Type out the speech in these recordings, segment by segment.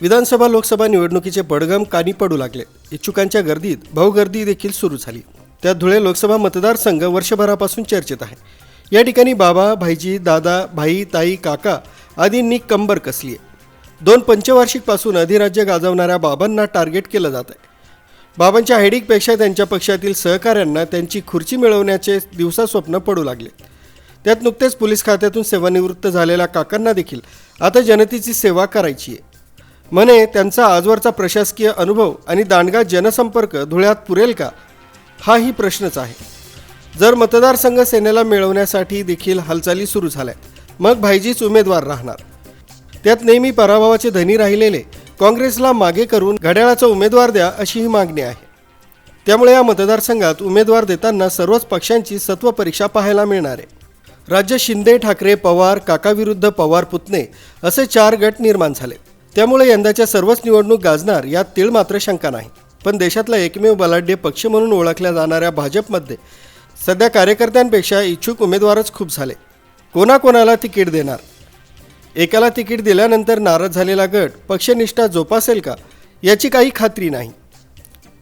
विधानसभा लोकसभा निवडणुकीचे पडगम कानी पडू लागले. इच्छुकांच्या गर्दीत भाऊगर्दी देखील सुरू झाली. त्यात धुळे लोकसभा मतदारसंघ वर्षभरापासून चर्चेत आहे. या ठिकाणी बाबा भाईजी दादा भाई ताई काका आदींनी कंबर कसली आहे दोन पंचवार्षिकपासून अधिराज्य गाजवणाऱ्या बाबांना टार्गेट केलं जात आहे. बाबांच्या हेडिकपेक्षा त्यांच्या पक्षातील सहकाऱ्यांना त्यांची खुर्ची मिळवण्याचे दिवसा स्वप्न पडू लागले. त्यात नुकतेच पोलीस खात्यातून सेवानिवृत्त झालेल्या काकांना देखील आता जनतेची सेवा करायची आहे म्हणे त्यांचा आजवरचा प्रशासकीय अनुभव आणि दांडगा जनसंपर्क धुळ्यात पुरेल का? हाही प्रश्नच आहे. जर मतदारसंघ सेनेला मिळवण्यासाठी देखील हालचाली सुरू झाल्या मग भाईजीच उमेदवार राहणार. त्यात नेहमी पराभवाचे धनी राहिलेले काँग्रेसला मागे करून घड्याळाचा उमेदवार द्या अशी ही मागणी आहे. त्यामुळे या मतदारसंघात उमेदवार देताना सर्वच पक्षांची सत्व परीक्षा पाहायला मिळणार आहे. राज्य शिंदे ठाकरे पवार काकाविरुद्ध पवार पुतणे असे चार गट निर्माण झाले. त्यामुळे यंदाच्या सर्वच निवडणूक गाजणार यात तीळ मात्र शंका नाही. पण देशातला एकमेव बलाढ्य पक्ष म्हणून ओळखल्या जाणाऱ्या भाजपमध्ये सध्या कार्यकर्त्यांपेक्षा इच्छुक उमेदवारच खूप झाले. कोणाकोणाला तिकीट देणार? एकाला तिकीट दिल्यानंतर नाराज झालेला गट पक्षनिष्ठा जोपासेल का? याची काही खात्री नाही.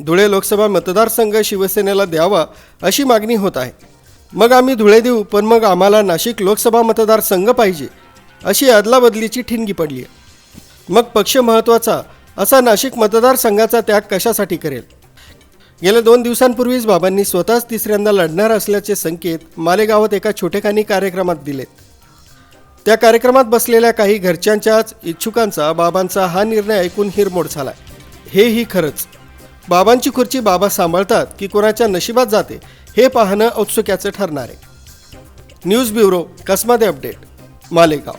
धुळे लोकसभा मतदारसंघ शिवसेनेला द्यावा अशी मागणी होत आहे. मग आम्ही धुळे देऊ पण मग आम्हाला नाशिक लोकसभा मतदारसंघ पाहिजे अशी अदलाबदलीची ठिणगी पडली आहे मग पक्ष महत्त्वाचा असा नाशिक मतदारसंघाचा त्याग कशासाठी करेल? गेल्या दोन दिवसांपूर्वीच बाबांनी स्वतःच तिसऱ्यांदा लढणार असल्याचे संकेत मालेगावात एका छोटेखानी कार्यक्रमात दिलेत. त्या कार्यक्रमात बसलेल्या काही घरच्यांच्याच इच्छुकांचा बाबांचा हा निर्णय ऐकून हिरमोड झाला हेही खरंच. बाबांची खुर्ची बाबा सांभाळतात की कोणाच्या नशिबात जाते हे पाहणं औत्सुक्याचं ठरणार आहे. News bureau Kasmade update Malegaon.